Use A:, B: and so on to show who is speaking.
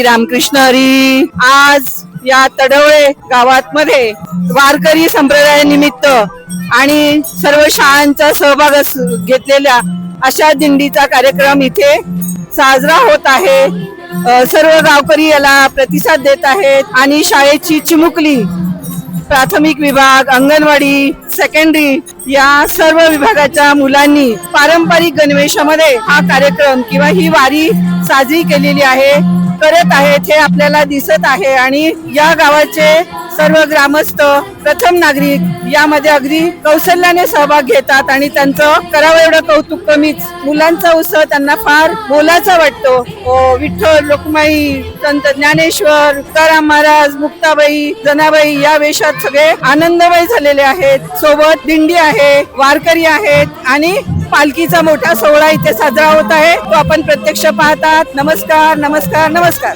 A: रामकृष्ण हरी. आज या तडवळे गावात मध्ये वारकरी संप्रदायानिमित्त आणि सर्व शाळांचा सहभाग घेतलेल्या अशा दिंडीचा कार्यक्रम इथे साजरा होत आहे. सर्व गावकरी याला प्रतिसाद देत आहेत आणि शाळेची चिमुकली प्राथमिक विभाग अंगणवाडी सेकंडरी या सर्व विभागाच्या मुलांनी पारंपरिक गणवेशामध्ये हा कार्यक्रम किंवा ही वारी साजरी केलेली आहे. करत आहेत हे आपल्याला दिसत आहे. आणि या गावाचे सर्व ग्रामस्थ प्रथम नागरिक यामध्ये अगदी कौशल्याने सहभाग घेतात आणि त्यांचं करावं एवढं कौतुक कमीच. मुलांचा उत्सव त्यांना फार मोलाचा वाटतो. विठ्ठल लोकमाई संत ज्ञानेश्वर तुकाराम महाराज मुक्ताबाई जनाबाई या वेशात सगळे आनंदमय झालेले आहेत. सोबत दिंडी आहे वारकरी आहेत आणि पालखीचा मोठा सोहळा इथे साजरा होत आहे. तो आपण प्रत्यक्ष पाहतात. नमस्कार नमस्कार नमस्कार.